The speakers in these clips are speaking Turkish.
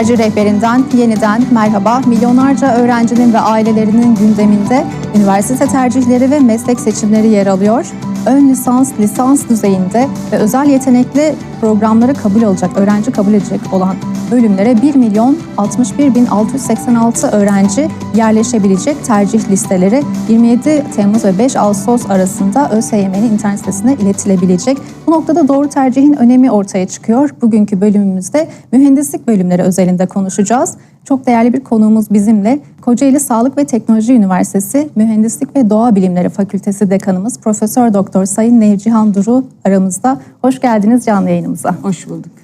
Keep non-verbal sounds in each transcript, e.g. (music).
Tercih rehberinden yeniden merhaba. Milyonlarca öğrencinin ve ailelerinin gündeminde üniversite tercihleri ve meslek seçimleri yer alıyor. Ön lisans, lisans düzeyinde ve özel yetenekli programları kabul alacak, öğrenci kabul edecek olan bölümlere 1 milyon 61 bin 686 öğrenci yerleşebilecek tercih listeleri 27 Temmuz ve 5 Ağustos arasında ÖSYM'nin internet sitesine iletilebilecek. Bu noktada doğru tercihin önemi ortaya çıkıyor. Bugünkü bölümümüzde mühendislik bölümleri özelinde konuşacağız. Çok değerli bir konuğumuz bizimle. Kocaeli Sağlık ve Teknoloji Üniversitesi Mühendislik ve Doğa Bilimleri Fakültesi Dekanımız Profesör Doktor Sayın Nevcihan Duru aramızda. Hoş geldiniz canlı yayınımıza. Hoş bulduk.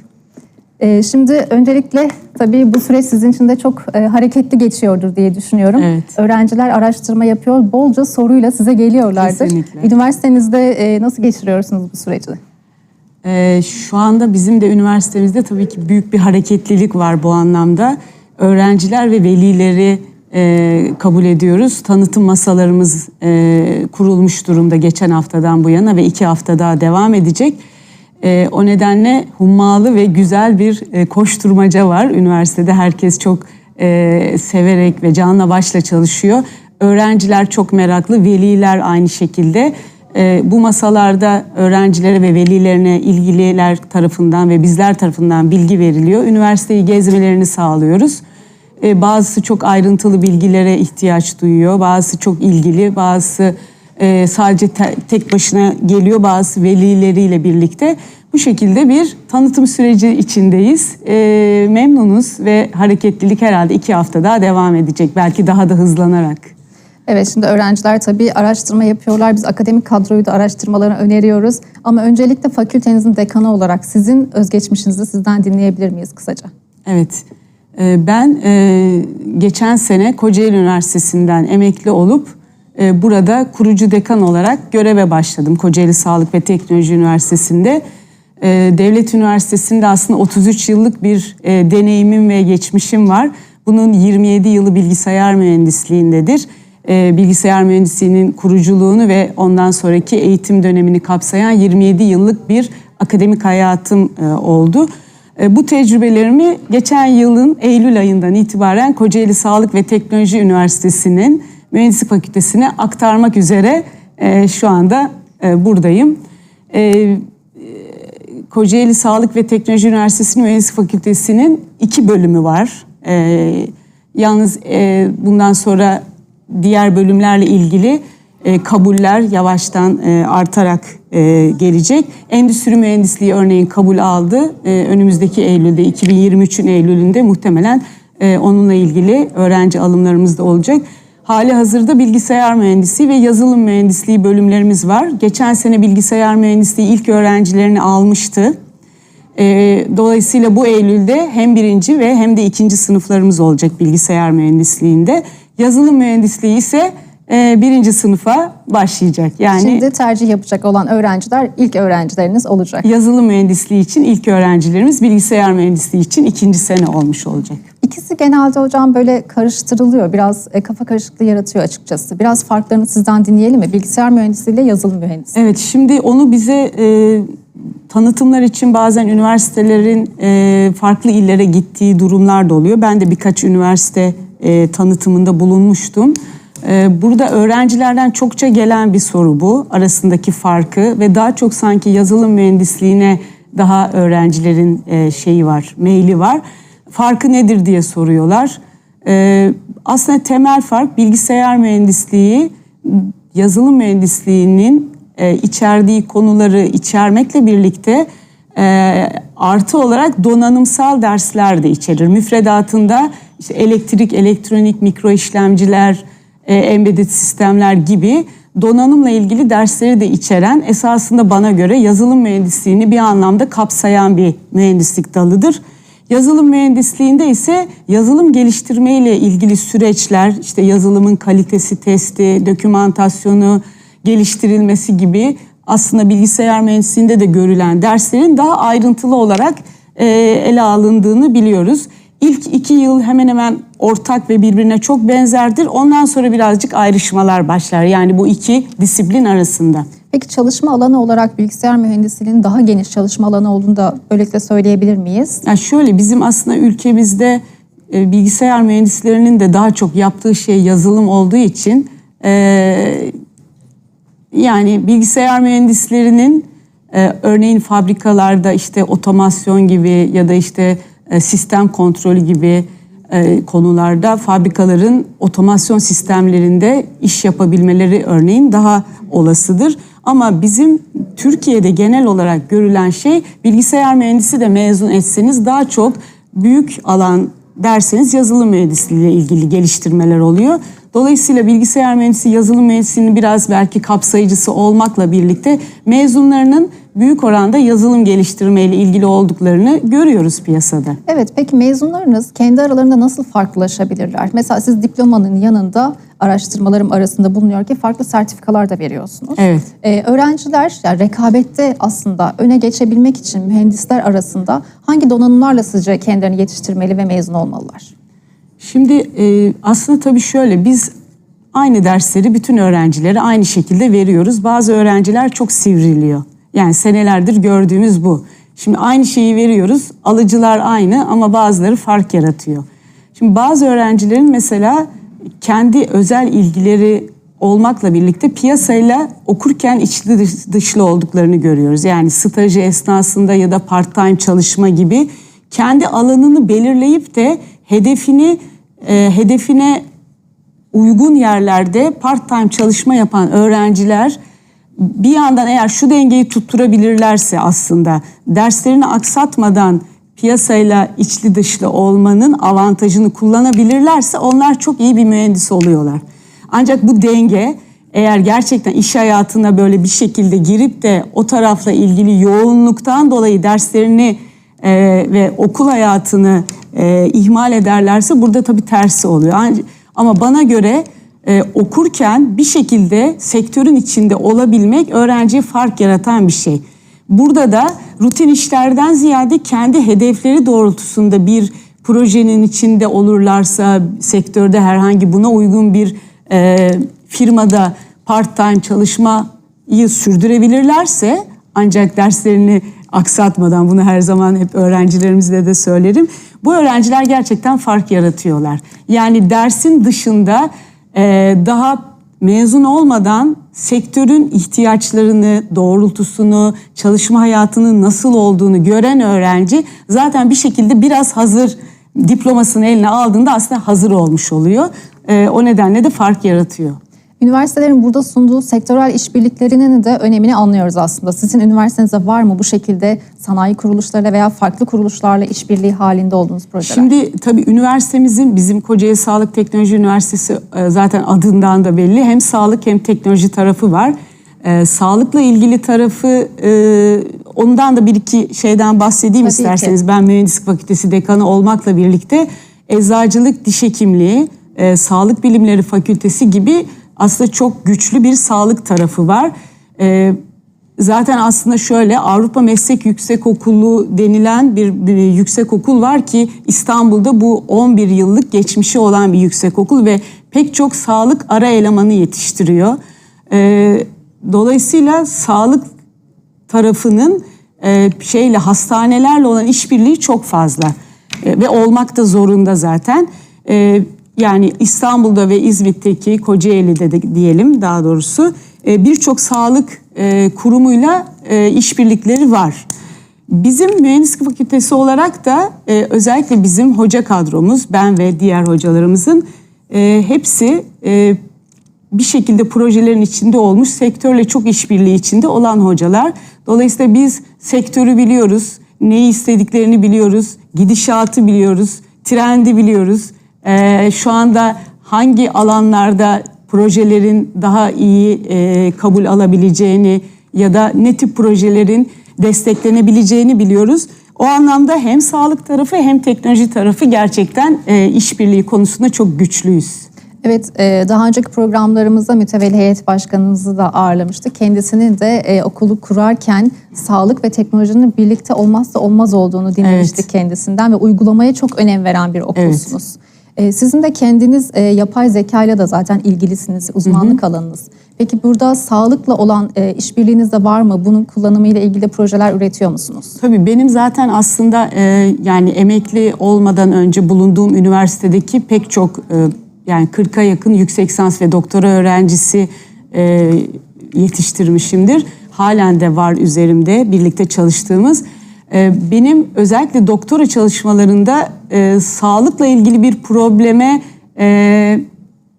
Ee, şimdi öncelikle tabii bu süreç sizin için de çok e, hareketli geçiyordur diye düşünüyorum. Evet. Öğrenciler araştırma yapıyor, bolca soruyla size geliyorlardır. Kesinlikle. Üniversitenizde e, nasıl geçiriyorsunuz bu süreci? Ee, şu anda bizim de üniversitemizde tabii ki büyük bir hareketlilik var bu anlamda. Öğrenciler ve velileri e, kabul ediyoruz. Tanıtım masalarımız e, kurulmuş durumda geçen haftadan bu yana ve iki hafta daha devam edecek. E, o nedenle hummalı ve güzel bir e, koşturmaca var. Üniversitede herkes çok e, severek ve canla başla çalışıyor. Öğrenciler çok meraklı, veliler aynı şekilde. E, bu masalarda öğrencilere ve velilerine ilgililer tarafından ve bizler tarafından bilgi veriliyor. Üniversiteyi gezmelerini sağlıyoruz. E, bazısı çok ayrıntılı bilgilere ihtiyaç duyuyor, bazısı çok ilgili, bazısı e, sadece te- tek başına geliyor, bazısı velileriyle birlikte. Bu şekilde bir tanıtım süreci içindeyiz. E, memnunuz ve hareketlilik herhalde iki hafta daha devam edecek, belki daha da hızlanarak. Evet şimdi öğrenciler tabii araştırma yapıyorlar. Biz akademik kadroyu da araştırmalarını öneriyoruz. Ama öncelikle fakültenizin dekanı olarak sizin özgeçmişinizi sizden dinleyebilir miyiz kısaca? Evet. Ee, Ben e, geçen sene Kocaeli Üniversitesi'nden emekli olup burada kurucu dekan olarak göreve başladım. Kocaeli Sağlık ve Teknoloji Üniversitesi'nde. E, Devlet Üniversitesi'nde aslında 33 yıllık bir e, deneyimim ve geçmişim var. Bunun 27 yılı bilgisayar mühendisliğindedir. E, Bilgisayar mühendisliğinin kuruculuğunu ve ondan sonraki eğitim dönemini kapsayan 27 yıllık bir akademik hayatım e, oldu. Bu tecrübelerimi geçen yılın Eylül ayından itibaren Kocaeli Sağlık ve Teknoloji Üniversitesi'nin Mühendislik Fakültesine aktarmak üzere e, şu anda e, buradayım. E, Kocaeli Sağlık ve Teknoloji Üniversitesi Mühendislik Fakültesi'nin iki bölümü var. E, yalnız e, bundan sonra diğer bölümlerle ilgili e, kabuller yavaştan e, artarak e, gelecek. Endüstri mühendisliği örneğin kabul aldı. E, önümüzdeki Eylül'de, 2023'ün Eylül'ünde muhtemelen e, onunla ilgili öğrenci alımlarımız da olacak. Hali hazırda bilgisayar mühendisliği ve yazılım mühendisliği bölümlerimiz var. Geçen sene bilgisayar mühendisliği ilk öğrencilerini almıştı. E, dolayısıyla bu Eylül'de hem birinci ve hem de ikinci sınıflarımız olacak bilgisayar mühendisliğinde. Yazılım mühendisliği ise e, birinci sınıfa başlayacak. Yani Şimdi tercih yapacak olan öğrenciler ilk öğrencileriniz olacak. yazılım mühendisliği için ilk öğrencilerimiz, bilgisayar mühendisliği için ikinci sene olmuş olacak. İkisi genelde hocam böyle karıştırılıyor. Biraz e, kafa karışıklığı yaratıyor açıkçası. Biraz farklarını sizden dinleyelim mi? Bilgisayar mühendisliği ile yazılım mühendisliği. Evet, şimdi onu bize e, tanıtımlar için bazen üniversitelerin e, farklı illere gittiği durumlar da oluyor. Ben de birkaç üniversite e, tanıtımında bulunmuştum. E, burada öğrencilerden çokça gelen bir soru bu, arasındaki farkı ve daha çok sanki yazılım mühendisliğine daha öğrencilerin e, şeyi var, meyli var. Farkı nedir diye soruyorlar. E, aslında temel fark bilgisayar mühendisliği yazılım mühendisliğinin e, içerdiği konuları içermekle birlikte e, artı olarak donanımsal dersler de içerir. Müfredatında işte elektrik, elektronik, mikro işlemciler, e, embedded sistemler gibi donanımla ilgili dersleri de içeren esasında bana göre yazılım mühendisliğini bir anlamda kapsayan bir mühendislik dalıdır. Yazılım mühendisliğinde ise yazılım geliştirme ile ilgili süreçler, işte yazılımın kalitesi testi, dokümantasyonu geliştirilmesi gibi aslında bilgisayar mühendisliğinde de görülen derslerin daha ayrıntılı olarak e, ele alındığını biliyoruz. İlk iki yıl hemen hemen ortak ve birbirine çok benzerdir. Ondan sonra birazcık ayrışmalar başlar. Yani bu iki disiplin arasında. Peki çalışma alanı olarak bilgisayar mühendisliğinin daha geniş çalışma alanı olduğunu da böylelikle söyleyebilir miyiz? Yani şöyle bizim aslında ülkemizde e, bilgisayar mühendislerinin de daha çok yaptığı şey yazılım olduğu için e, yani bilgisayar mühendislerinin e, örneğin fabrikalarda işte otomasyon gibi ya da işte sistem kontrolü gibi konularda fabrikaların otomasyon sistemlerinde iş yapabilmeleri örneğin daha olasıdır. Ama bizim Türkiye'de genel olarak görülen şey bilgisayar mühendisi de mezun etseniz daha çok büyük alan derseniz yazılım mühendisliği ile ilgili geliştirmeler oluyor. Dolayısıyla bilgisayar mühendisi yazılım mühendisliğinin biraz belki kapsayıcısı olmakla birlikte mezunlarının büyük oranda yazılım geliştirme ile ilgili olduklarını görüyoruz piyasada. Evet, peki mezunlarınız kendi aralarında nasıl farklılaşabilirler? Mesela siz diplomanın yanında araştırmalarım arasında bulunuyor ki farklı sertifikalar da veriyorsunuz. Evet. Ee, öğrenciler yani rekabette aslında öne geçebilmek için mühendisler arasında hangi donanımlarla sizce kendilerini yetiştirmeli ve mezun olmalılar? Şimdi e, aslında tabii şöyle biz aynı dersleri bütün öğrencilere aynı şekilde veriyoruz. Bazı öğrenciler çok sivriliyor. Yani senelerdir gördüğümüz bu. Şimdi aynı şeyi veriyoruz. Alıcılar aynı ama bazıları fark yaratıyor. Şimdi bazı öğrencilerin mesela kendi özel ilgileri olmakla birlikte piyasayla okurken içli dış- dışlı olduklarını görüyoruz. Yani stajı esnasında ya da part-time çalışma gibi kendi alanını belirleyip de hedefini e, hedefine uygun yerlerde part-time çalışma yapan öğrenciler bir yandan eğer şu dengeyi tutturabilirlerse aslında derslerini aksatmadan piyasayla içli dışlı olmanın avantajını kullanabilirlerse onlar çok iyi bir mühendis oluyorlar. Ancak bu denge eğer gerçekten iş hayatına böyle bir şekilde girip de o tarafla ilgili yoğunluktan dolayı derslerini e, ve okul hayatını e, ihmal ederlerse burada tabii tersi oluyor. Ama bana göre e, okurken bir şekilde sektörün içinde olabilmek öğrenciye fark yaratan bir şey. Burada da rutin işlerden ziyade kendi hedefleri doğrultusunda bir projenin içinde olurlarsa sektörde herhangi buna uygun bir e, firmada part-time çalışmayı sürdürebilirlerse ancak derslerini aksatmadan bunu her zaman hep öğrencilerimizle de söylerim. Bu öğrenciler gerçekten fark yaratıyorlar. Yani dersin dışında e, daha mezun olmadan sektörün ihtiyaçlarını, doğrultusunu, çalışma hayatının nasıl olduğunu gören öğrenci zaten bir şekilde biraz hazır diplomasını eline aldığında aslında hazır olmuş oluyor. E, o nedenle de fark yaratıyor. Üniversitelerin burada sunduğu sektörel işbirliklerinin de önemini anlıyoruz aslında. Sizin üniversitenizde var mı bu şekilde sanayi kuruluşlarıyla veya farklı kuruluşlarla işbirliği halinde olduğunuz projeler? Şimdi tabii üniversitemizin bizim Kocaeli Sağlık Teknoloji Üniversitesi e, zaten adından da belli. Hem sağlık hem teknoloji tarafı var. E, sağlıkla ilgili tarafı e, ondan da bir iki şeyden bahsedeyim Tabii ki. isterseniz. Ben Mühendislik Fakültesi dekanı olmakla birlikte eczacılık, diş hekimliği, e, sağlık bilimleri fakültesi gibi aslında çok güçlü bir sağlık tarafı var. E, Zaten aslında şöyle Avrupa Meslek Yüksekokulu denilen bir, bir yüksekokul var ki İstanbul'da bu 11 yıllık geçmişi olan bir yüksekokul ve pek çok sağlık ara elemanı yetiştiriyor. Ee, dolayısıyla sağlık tarafının e, şeyle hastanelerle olan işbirliği çok fazla E, ve olmak da zorunda zaten. E, yani İstanbul'da ve İzmit'teki Kocaeli'de de diyelim daha doğrusu e, birçok sağlık e, kurumuyla e, işbirlikleri var. Bizim mühendislik fakültesi olarak da özellikle bizim hoca kadromuz, ben ve diğer hocalarımızın hepsi bir şekilde projelerin içinde olmuş, sektörle çok işbirliği içinde olan hocalar. Dolayısıyla biz sektörü biliyoruz, neyi istediklerini biliyoruz, gidişatı biliyoruz, trendi biliyoruz. Ee, şu anda hangi alanlarda projelerin daha iyi e, kabul alabileceğini ya da ne tip projelerin desteklenebileceğini biliyoruz. O anlamda hem sağlık tarafı hem teknoloji tarafı gerçekten e, işbirliği konusunda çok güçlüyüz. Evet, e, daha önceki programlarımızda mütevelli heyet başkanımızı da ağırlamıştık. Kendisinin de e, okulu kurarken sağlık ve teknolojinin birlikte olmazsa olmaz olduğunu dinlemiştik Evet. kendisinden ve uygulamaya çok önem veren bir okulsunuz. E, sizin de kendiniz e, yapay zeka ile de zaten ilgilisiniz, uzmanlık alanınız. Peki burada sağlıkla olan e, işbirliğiniz de var mı? Bunun kullanımıyla ilgili projeler üretiyor musunuz? Tabii benim zaten aslında e, yani emekli olmadan önce bulunduğum üniversitedeki pek çok e, yani 40'a yakın yüksek lisans ve doktora öğrencisi e, yetiştirmişimdir. Halen de var üzerimde birlikte çalıştığımız. E, benim özellikle doktora çalışmalarında e, sağlıkla ilgili bir probleme e,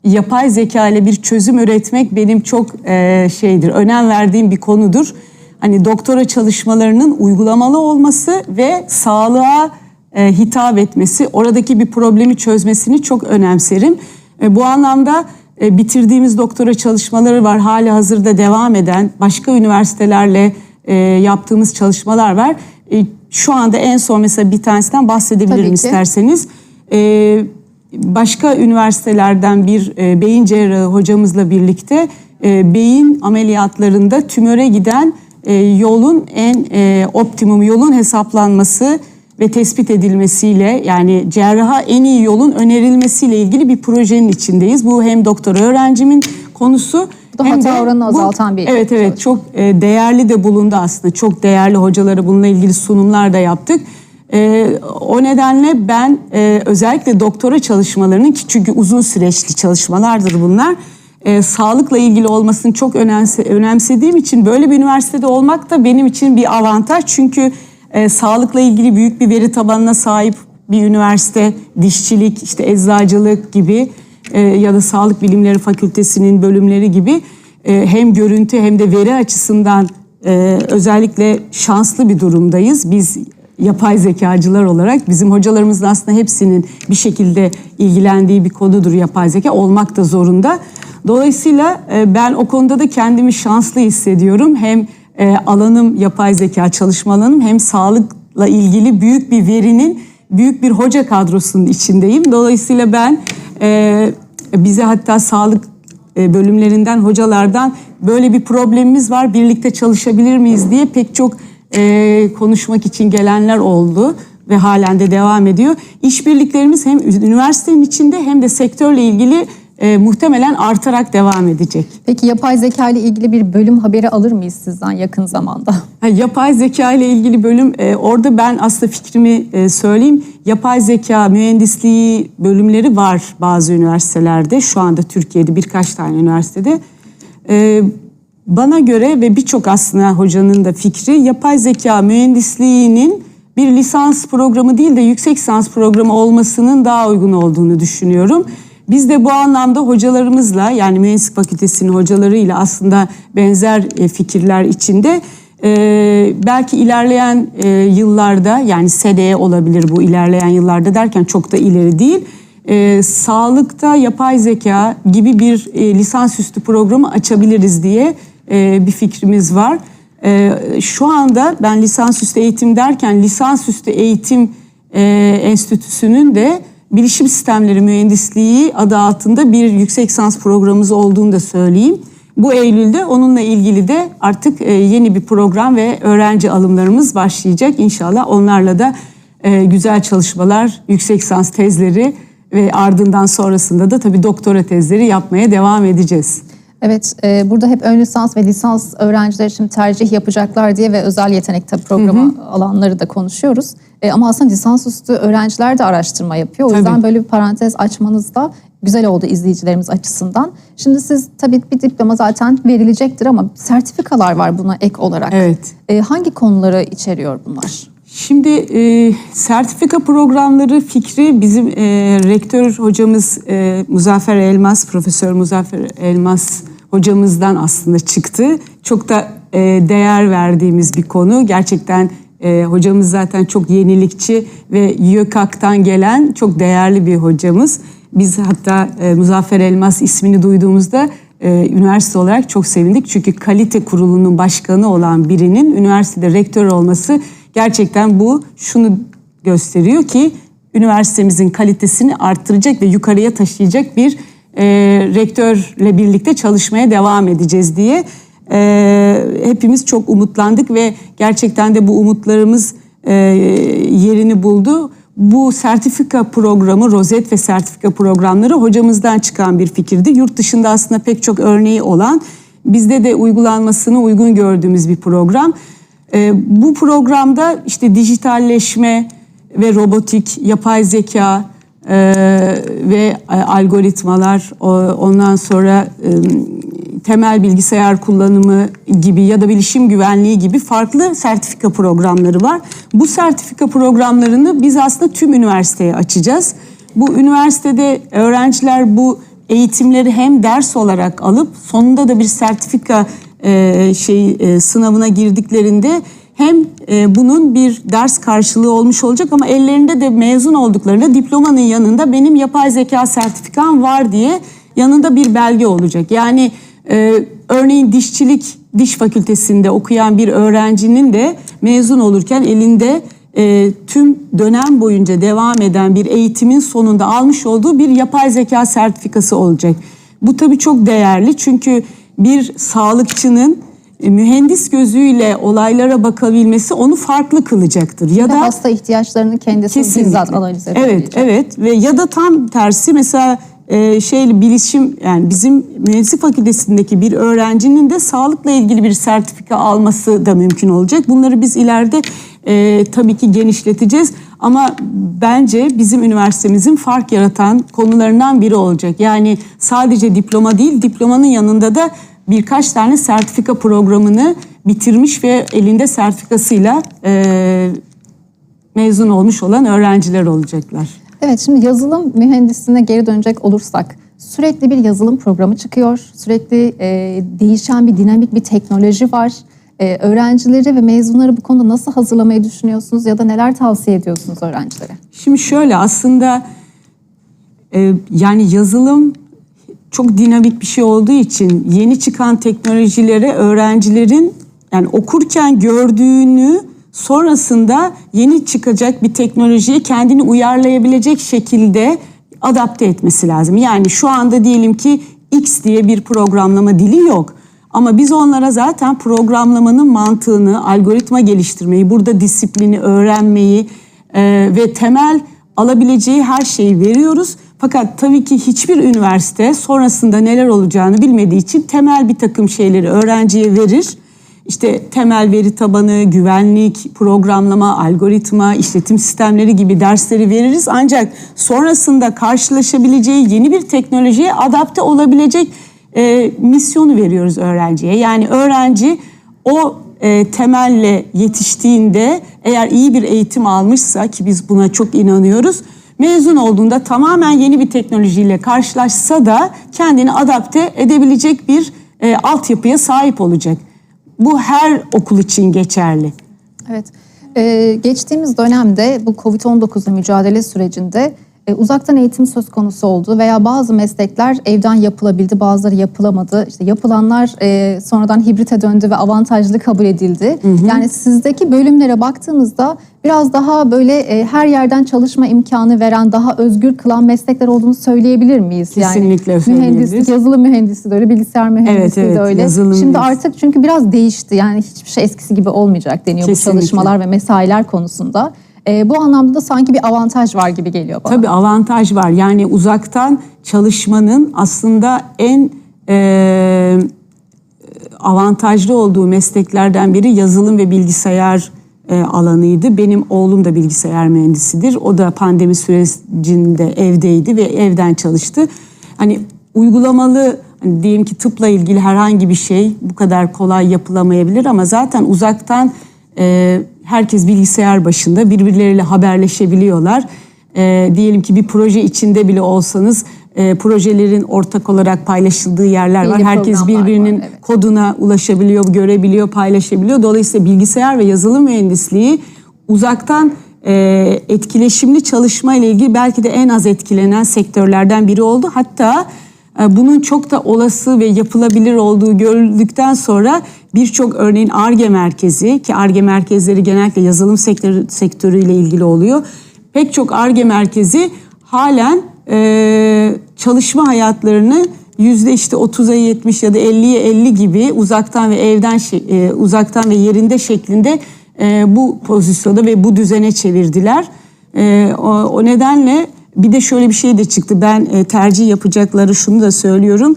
yapay zeka ile bir çözüm üretmek benim çok e, şeydir, önem verdiğim bir konudur. Hani doktora çalışmalarının uygulamalı olması ve sağlığa e, hitap etmesi, oradaki bir problemi çözmesini çok önemserim. E, bu anlamda e, bitirdiğimiz doktora çalışmaları var, hali hazırda devam eden başka üniversitelerle e, yaptığımız çalışmalar var. E, şu anda en son mesela bir tanesinden bahsedebilirim Tabii ki. isterseniz. E, başka üniversitelerden bir e, beyin cerrahı hocamızla birlikte e, beyin ameliyatlarında tümöre giden e, yolun en e, optimum yolun hesaplanması ve tespit edilmesiyle yani cerraha en iyi yolun önerilmesiyle ilgili bir projenin içindeyiz. Bu hem doktor öğrencimin konusu da hem hata de oranını bu- azaltan bir Evet evet çok e, değerli de bulundu aslında. Çok değerli hocalara bununla ilgili sunumlar da yaptık. E, o nedenle ben e, özellikle doktora çalışmalarının ki çünkü uzun süreçli çalışmalardır bunlar. e, sağlıkla ilgili olmasını çok önemse, önemsediğim için böyle bir üniversitede olmak da benim için bir avantaj. Çünkü e, sağlıkla ilgili büyük bir veri tabanına sahip bir üniversite, dişçilik, işte eczacılık gibi e, ya da sağlık bilimleri fakültesinin bölümleri gibi e, hem görüntü hem de veri açısından e, özellikle şanslı bir durumdayız. Biz yapay zekacılar olarak bizim hocalarımızın aslında hepsinin bir şekilde ilgilendiği bir konudur yapay zeka olmak da zorunda. Dolayısıyla ben o konuda da kendimi şanslı hissediyorum. Hem alanım yapay zeka çalışma alanım hem sağlıkla ilgili büyük bir verinin büyük bir hoca kadrosunun içindeyim. Dolayısıyla ben e, bize hatta sağlık e, bölümlerinden hocalardan böyle bir problemimiz var birlikte çalışabilir miyiz diye pek çok e, konuşmak için gelenler oldu ve halen de devam ediyor. İşbirliklerimiz hem üniversitenin içinde hem de sektörle ilgili e, muhtemelen artarak devam edecek. Peki yapay zeka ile ilgili bir bölüm haberi alır mıyız sizden yakın zamanda? (laughs) Ha, yapay zeka ile ilgili bölüm e, orada ben aslında fikrimi e, söyleyeyim. Yapay zeka mühendisliği bölümleri var bazı üniversitelerde. Şu anda Türkiye'de birkaç tane üniversitede. E, bana göre ve birçok aslında hocanın da fikri yapay zeka mühendisliğinin bir lisans programı değil de yüksek lisans programı olmasının daha uygun olduğunu düşünüyorum. Biz de bu anlamda hocalarımızla yani mühendislik fakültesinin hocalarıyla aslında benzer e, fikirler içinde e, belki ilerleyen e, yıllarda yani seneye olabilir bu ilerleyen yıllarda derken çok da ileri değil. E, sağlıkta yapay zeka gibi bir e, lisansüstü programı açabiliriz diye e, bir fikrimiz var. E, şu anda ben lisansüstü eğitim derken lisansüstü eğitim e, enstitüsünün de bilişim sistemleri mühendisliği adı altında bir yüksek lisans programımız olduğunu da söyleyeyim. Bu Eylül'de onunla ilgili de artık e, yeni bir program ve öğrenci alımlarımız başlayacak. İnşallah onlarla da e, güzel çalışmalar, yüksek lisans tezleri ve ardından sonrasında da tabii doktora tezleri yapmaya devam edeceğiz. Evet, e, burada hep ön lisans ve lisans öğrencileri şimdi tercih yapacaklar diye ve özel yetenek tabii programı alanları da konuşuyoruz. E, ama aslında lisansüstü öğrenciler de araştırma yapıyor. O yüzden Tabii. böyle bir parantez açmanız da güzel oldu izleyicilerimiz açısından. Şimdi siz tabii bir diploma zaten verilecektir ama sertifikalar var buna ek olarak. Evet. E, hangi konuları içeriyor bunlar? Şimdi e, sertifika programları fikri bizim e, rektör hocamız e, Muzaffer Elmas, Profesör Muzaffer Elmas hocamızdan aslında çıktı. Çok da e, değer verdiğimiz bir konu. Gerçekten e, hocamız zaten çok yenilikçi ve YÖKAK'tan gelen çok değerli bir hocamız. Biz hatta e, Muzaffer Elmas ismini duyduğumuzda e, üniversite olarak çok sevindik. Çünkü kalite kurulunun başkanı olan birinin üniversitede rektör olması gerçekten bu şunu gösteriyor ki üniversitemizin kalitesini arttıracak ve yukarıya taşıyacak bir e, rektörle birlikte çalışmaya devam edeceğiz diye e, hepimiz çok umutlandık ve gerçekten de bu umutlarımız e, yerini buldu. bu sertifika programı, rozet ve sertifika programları hocamızdan çıkan bir fikirdi. Yurt dışında aslında pek çok örneği olan, bizde de uygulanmasını uygun gördüğümüz bir program. Ee, bu programda işte dijitalleşme ve robotik, yapay zeka e, ve e, algoritmalar, o- ondan sonra e, temel bilgisayar kullanımı gibi ya da bilişim güvenliği gibi farklı sertifika programları var. Bu sertifika programlarını biz aslında tüm üniversiteye açacağız. Bu üniversitede öğrenciler bu eğitimleri hem ders olarak alıp sonunda da bir sertifika e, şey e, sınavına girdiklerinde hem e, bunun bir ders karşılığı olmuş olacak ama ellerinde de mezun olduklarında diplomanın yanında benim yapay zeka sertifikam var diye yanında bir belge olacak. Yani e, örneğin dişçilik diş fakültesinde okuyan bir öğrencinin de mezun olurken elinde e, tüm dönem boyunca devam eden bir eğitimin sonunda almış olduğu bir yapay zeka sertifikası olacak. Bu tabii çok değerli çünkü bir sağlıkçının e, mühendis gözüyle olaylara bakabilmesi onu farklı kılacaktır. Ya Ve da hasta ihtiyaçlarını kendisi Kesinlikle. bizzat analiz Evet, edebilecek. evet ve ya da tam tersi mesela e, şey bilişim yani bizim mühendislik fakültesindeki bir öğrencinin de sağlıkla ilgili bir sertifika alması da mümkün olacak. Bunları biz ileride e, tabii ki genişleteceğiz ama bence bizim üniversitemizin fark yaratan konularından biri olacak. Yani sadece diploma değil, diplomanın yanında da birkaç tane sertifika programını bitirmiş ve elinde sertifikasıyla e, mezun olmuş olan öğrenciler olacaklar. Evet şimdi yazılım mühendisliğine geri dönecek olursak sürekli bir yazılım programı çıkıyor. Sürekli e, değişen bir dinamik bir teknoloji var. E, öğrencileri ve mezunları bu konuda nasıl hazırlamayı düşünüyorsunuz ya da neler tavsiye ediyorsunuz öğrencilere? Şimdi şöyle aslında e, yani yazılım çok dinamik bir şey olduğu için yeni çıkan teknolojilere öğrencilerin yani okurken gördüğünü sonrasında yeni çıkacak bir teknolojiye kendini uyarlayabilecek şekilde adapte etmesi lazım. Yani şu anda diyelim ki X diye bir programlama dili yok. Ama biz onlara zaten programlamanın mantığını, algoritma geliştirmeyi, burada disiplini öğrenmeyi e, ve temel alabileceği her şeyi veriyoruz. Fakat tabii ki hiçbir üniversite sonrasında neler olacağını bilmediği için temel bir takım şeyleri öğrenciye verir. İşte temel veri tabanı, güvenlik, programlama, algoritma, işletim sistemleri gibi dersleri veririz. Ancak sonrasında karşılaşabileceği yeni bir teknolojiye adapte olabilecek e, misyonu veriyoruz öğrenciye. Yani öğrenci o e, temelle yetiştiğinde eğer iyi bir eğitim almışsa ki biz buna çok inanıyoruz. Mezun olduğunda tamamen yeni bir teknolojiyle karşılaşsa da kendini adapte edebilecek bir e, altyapıya sahip olacak. Bu her okul için geçerli. Evet. Ee, geçtiğimiz dönemde bu Covid-19'la mücadele sürecinde e, uzaktan eğitim söz konusu oldu veya bazı meslekler evden yapılabildi, bazıları yapılamadı. İşte yapılanlar e, sonradan hibrite döndü ve avantajlı kabul edildi. Yani sizdeki bölümlere baktığımızda biraz daha böyle e, her yerden çalışma imkanı veren, daha özgür kılan meslekler olduğunu söyleyebilir miyiz? Kesinlikle yani. Mühendislik, yazılım mühendisi de öyle, bilgisayar mühendisliği evet, de öyle. yazılım Şimdi mühendisi. artık çünkü biraz değişti. Yani hiçbir şey eskisi gibi olmayacak deniyor Kesinlikle. bu çalışmalar ve mesailer konusunda. Ee, bu anlamda da sanki bir avantaj var gibi geliyor bana. Tabii avantaj var. Yani uzaktan çalışmanın aslında en e, avantajlı olduğu mesleklerden biri yazılım ve bilgisayar e, alanıydı. Benim oğlum da bilgisayar mühendisidir. O da pandemi sürecinde evdeydi ve evden çalıştı. Hani uygulamalı hani diyelim ki tıpla ilgili herhangi bir şey bu kadar kolay yapılamayabilir ama zaten uzaktan e, herkes bilgisayar başında birbirleriyle haberleşebiliyorlar. E, diyelim ki bir proje içinde bile olsanız e, projelerin ortak olarak paylaşıldığı yerler var. Belli Herkes birbirinin var, evet. koduna ulaşabiliyor, görebiliyor, paylaşabiliyor. Dolayısıyla bilgisayar ve yazılım mühendisliği uzaktan e, etkileşimli çalışma ile ilgili belki de en az etkilenen sektörlerden biri oldu. Hatta e, bunun çok da olası ve yapılabilir olduğu görüldükten sonra birçok örneğin ARGE merkezi ki ARGE merkezleri genellikle yazılım sektörü, sektörüyle ilgili oluyor. Pek çok ARGE merkezi halen e, çalışma hayatlarını yüzde işte 30'a 70 ya da 50'ye 50 gibi uzaktan ve evden e, uzaktan ve yerinde şeklinde e, bu pozisyona ve bu düzene çevirdiler. E, o, o nedenle bir de şöyle bir şey de çıktı. Ben e, tercih yapacakları şunu da söylüyorum.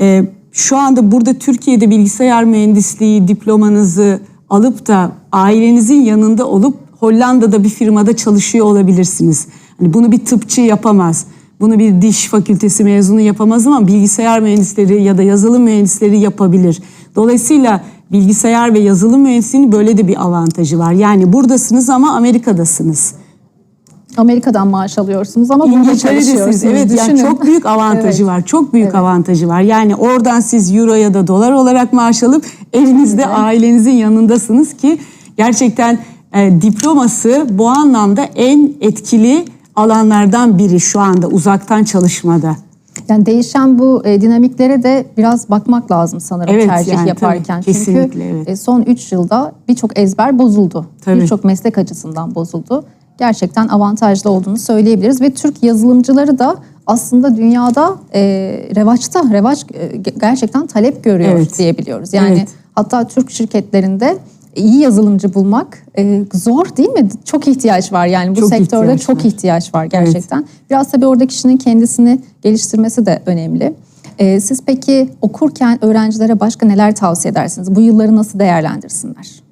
E, şu anda burada Türkiye'de bilgisayar mühendisliği diplomanızı alıp da ailenizin yanında olup Hollanda'da bir firmada çalışıyor olabilirsiniz. Hani bunu bir tıpçı yapamaz. Bunu bir diş fakültesi mezunu yapamaz ama bilgisayar mühendisleri ya da yazılım mühendisleri yapabilir. Dolayısıyla bilgisayar ve yazılım mühendisliğinin böyle de bir avantajı var. Yani buradasınız ama Amerika'dasınız. Amerika'dan maaş alıyorsunuz ama burada çalışıyorsunuz. Evet yani Düşünün. çok büyük avantajı Evet. var. Çok büyük avantajı var. Yani oradan siz euro ya da dolar olarak maaş alıp evinizde ailenizin yanındasınız ki gerçekten e, diploması bu anlamda en etkili alanlardan biri şu anda uzaktan çalışmada. Yani değişen bu e, dinamiklere de biraz bakmak lazım sanırım Evet, tercih yani yaparken. tabii, Çünkü evet. e, son 3 yılda birçok ezber bozuldu. Birçok meslek açısından bozuldu. Gerçekten avantajlı olduğunu söyleyebiliriz ve Türk yazılımcıları da aslında dünyada e, revaçta, revaç e, gerçekten talep görüyor Evet. diyebiliyoruz. Yani Evet. hatta Türk şirketlerinde iyi yazılımcı bulmak e, zor değil mi? Çok ihtiyaç var yani bu Çok sektörde ihtiyaç çok var. ihtiyaç var gerçekten. Biraz tabii orada kişinin kendisini geliştirmesi de önemli. Ee, siz peki okurken öğrencilere başka neler tavsiye edersiniz? Bu yılları nasıl değerlendirsinler?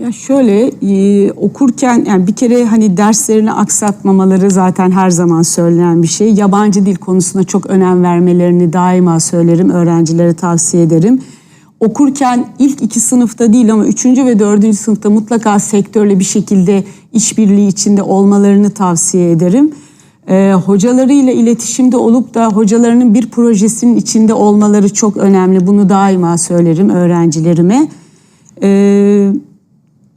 Ya şöyle e, okurken yani bir kere hani derslerini aksatmamaları zaten her zaman söylenen bir şey. Yabancı dil konusuna çok önem vermelerini daima söylerim, öğrencilere tavsiye ederim. Okurken ilk iki sınıfta değil ama üçüncü ve dördüncü sınıfta mutlaka sektörle bir şekilde işbirliği içinde olmalarını tavsiye ederim. Ee, hocalarıyla iletişimde olup da hocalarının bir projesinin içinde olmaları çok önemli. Bunu daima söylerim öğrencilerime. Ee,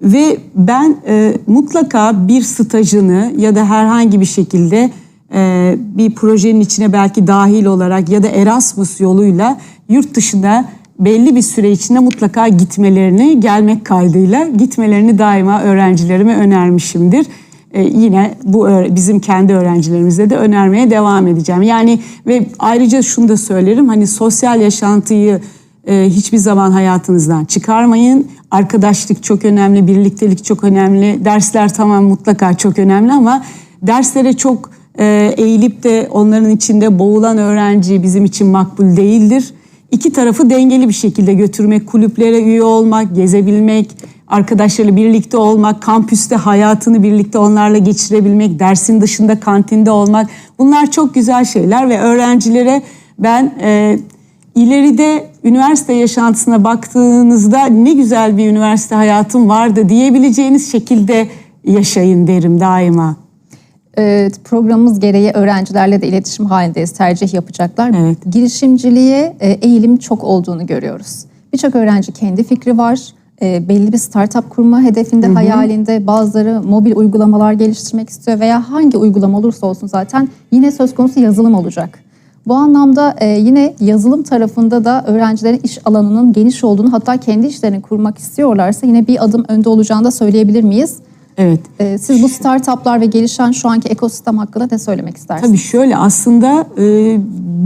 ve ben e, mutlaka bir stajını ya da herhangi bir şekilde e, bir projenin içine belki dahil olarak ya da Erasmus yoluyla yurt dışına belli bir süre içinde mutlaka gitmelerini gelmek kaydıyla gitmelerini daima öğrencilerime önermişimdir. E, yine bu bizim kendi öğrencilerimize de önermeye devam edeceğim. Yani ve ayrıca şunu da söylerim hani sosyal yaşantıyı e, hiçbir zaman hayatınızdan çıkarmayın. Arkadaşlık çok önemli, birliktelik çok önemli. Dersler tamam mutlaka çok önemli ama derslere çok e, eğilip de onların içinde boğulan öğrenci bizim için makbul değildir. İki tarafı dengeli bir şekilde götürmek, kulüplere üye olmak, gezebilmek, arkadaşlarıyla birlikte olmak, kampüste hayatını birlikte onlarla geçirebilmek, dersin dışında kantinde olmak bunlar çok güzel şeyler ve öğrencilere ben e, ileride üniversite yaşantısına baktığınızda ne güzel bir üniversite hayatım vardı diyebileceğiniz şekilde yaşayın derim daima. Ee, programımız gereği öğrencilerle de iletişim halindeyiz, tercih yapacaklar. Evet. Girişimciliğe e, eğilim çok olduğunu görüyoruz. Birçok öğrenci kendi fikri var. E, belli bir startup kurma hedefinde, hayalinde. Bazıları mobil uygulamalar geliştirmek istiyor veya hangi uygulama olursa olsun zaten yine söz konusu yazılım olacak. Bu anlamda e, yine yazılım tarafında da öğrencilerin iş alanının geniş olduğunu hatta kendi işlerini kurmak istiyorlarsa yine bir adım önde olacağını da söyleyebilir miyiz? Evet. Ee, Siz bu startuplar ve gelişen şu anki ekosistem hakkında ne söylemek istersiniz? Tabii şöyle aslında e,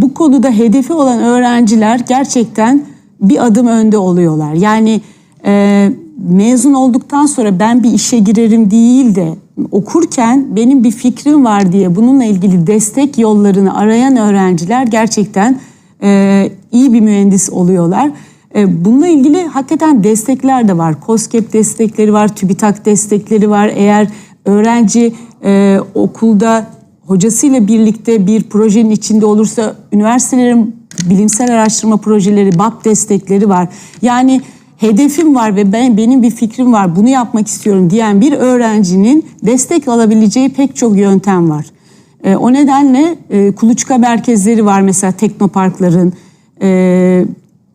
bu konuda hedefi olan öğrenciler gerçekten bir adım önde oluyorlar. Yani e, mezun olduktan sonra ben bir işe girerim değil de okurken benim bir fikrim var diye bununla ilgili destek yollarını arayan öğrenciler gerçekten e, iyi bir mühendis oluyorlar. E, Bununla ilgili hakikaten destekler de var. COSGAP destekleri var, TÜBİTAK destekleri var. Eğer öğrenci e, okulda hocasıyla birlikte bir projenin içinde olursa üniversitelerin bilimsel araştırma projeleri, BAP destekleri var. Yani hedefim var ve ben benim bir fikrim var, bunu yapmak istiyorum diyen bir öğrencinin destek alabileceği pek çok yöntem var. E, o nedenle e, kuluçka merkezleri var mesela teknoparkların. E,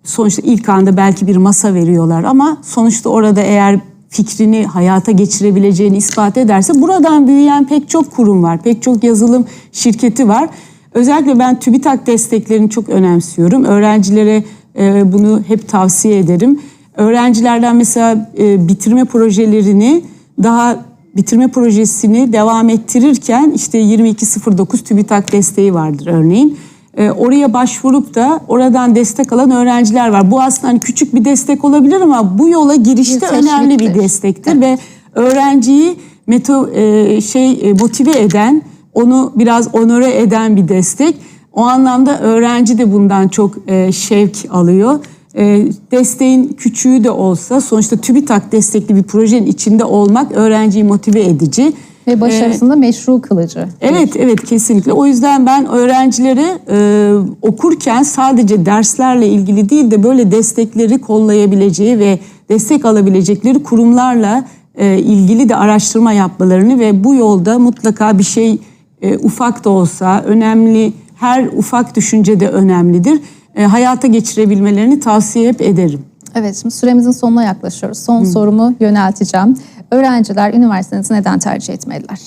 sonuçta ilk anda belki bir masa veriyorlar ama sonuçta orada eğer fikrini hayata geçirebileceğini ispat ederse buradan büyüyen pek çok kurum var. Pek çok yazılım şirketi var. Özellikle ben TÜBİTAK desteklerini çok önemsiyorum. Öğrencilere e, bunu hep tavsiye ederim. Öğrencilerden mesela e, bitirme projelerini daha bitirme projesini devam ettirirken işte 2209 TÜBİTAK desteği vardır örneğin. E, oraya başvurup da oradan destek alan öğrenciler var. Bu aslında hani küçük bir destek olabilir ama bu yola girişte Bir önemli bir destektir ve öğrenciyi meto e, şey e, motive eden, onu biraz onore eden bir destek. O anlamda öğrenci de bundan çok e, şevk alıyor. E, desteğin küçüğü de olsa sonuçta TÜBİTAK destekli bir projenin içinde olmak öğrenciyi motive edici. Ve başarısında meşru kılıcı. Evet, evet kesinlikle. O yüzden ben öğrencilere e, okurken sadece derslerle ilgili değil de böyle destekleri kollayabileceği ve destek alabilecekleri kurumlarla e, ilgili de araştırma yapmalarını ve bu yolda mutlaka bir şey e, ufak da olsa önemli, her ufak düşünce de önemlidir. E, hayata geçirebilmelerini tavsiye hep ederim. Evet, şimdi süremizin sonuna yaklaşıyoruz. Son sorumu yönelteceğim. Öğrenciler üniversitenizi neden tercih etmeliler?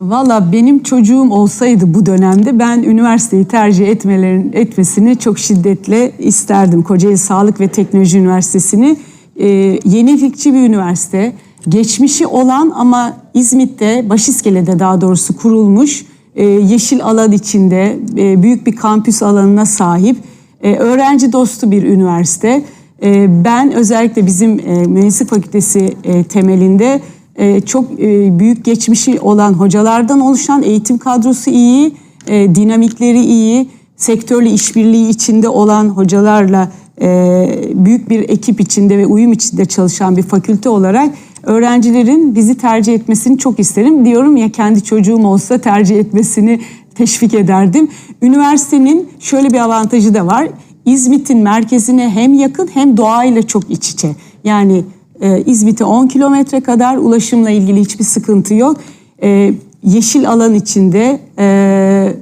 Valla benim çocuğum olsaydı bu dönemde ben üniversiteyi tercih etmelerin etmesini çok şiddetle isterdim. Kocaeli Sağlık ve Teknoloji Üniversitesi'ni e, yenilikçi bir üniversite. Geçmişi olan ama İzmit'te, Başiskele'de daha doğrusu kurulmuş yeşil alan içinde e, büyük bir kampüs alanına sahip e, öğrenci dostu bir üniversite. E, ben özellikle bizim e, Mühendislik Fakültesi e, temelinde e, çok e, büyük geçmişi olan hocalardan oluşan eğitim kadrosu iyi, e, dinamikleri iyi, sektörle işbirliği içinde olan hocalarla e, büyük bir ekip içinde ve uyum içinde çalışan bir fakülte olarak öğrencilerin bizi tercih etmesini çok isterim. Diyorum ya kendi çocuğum olsa tercih etmesini teşvik ederdim. Üniversitenin şöyle bir avantajı da var. İzmit'in merkezine hem yakın hem doğayla çok iç içe. Yani e, İzmit'e 10 kilometre kadar ulaşımla ilgili hiçbir sıkıntı yok. E, yeşil alan içinde e,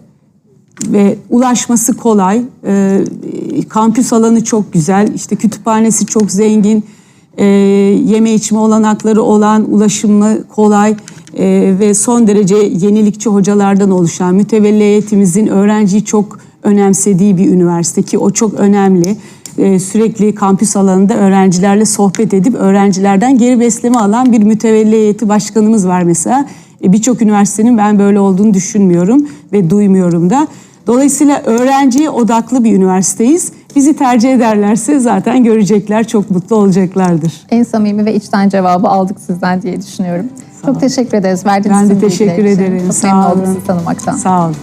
ve ulaşması kolay. E, kampüs alanı çok güzel. İşte kütüphanesi çok zengin. E, yeme içme olanakları olan, ulaşımı kolay e, ve son derece yenilikçi hocalardan oluşan mütevelli heyetimizin öğrenciyi çok önemsediği bir üniversite ki o çok önemli. E, sürekli kampüs alanında öğrencilerle sohbet edip öğrencilerden geri besleme alan bir mütevelli heyeti başkanımız var mesela. E, Birçok üniversitenin ben böyle olduğunu düşünmüyorum ve duymuyorum da. Dolayısıyla öğrenciye odaklı bir üniversiteyiz. Bizi tercih ederlerse zaten görecekler, çok mutlu olacaklardır. En samimi ve içten cevabı aldık sizden diye düşünüyorum. Çok teşekkür ederiz verdiğiniz Ben de teşekkür ederim. Çok Sağ memnun oldum olun. sizi tanımaktan. Sağ olun.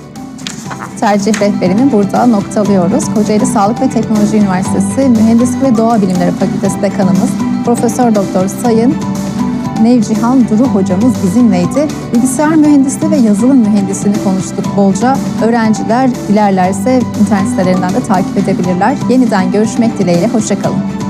Tercih rehberini burada noktalıyoruz. Kocaeli Sağlık ve Teknoloji Üniversitesi Mühendislik ve Doğa Bilimleri Fakültesi Dekanımız Profesör Doktor Sayın Nevcihan Duru hocamız bizimleydi. Bilgisayar mühendisliği ve yazılım mühendisliğini konuştuk bolca. Öğrenciler dilerlerse internet sitelerinden de takip edebilirler. Yeniden görüşmek dileğiyle. Hoşçakalın.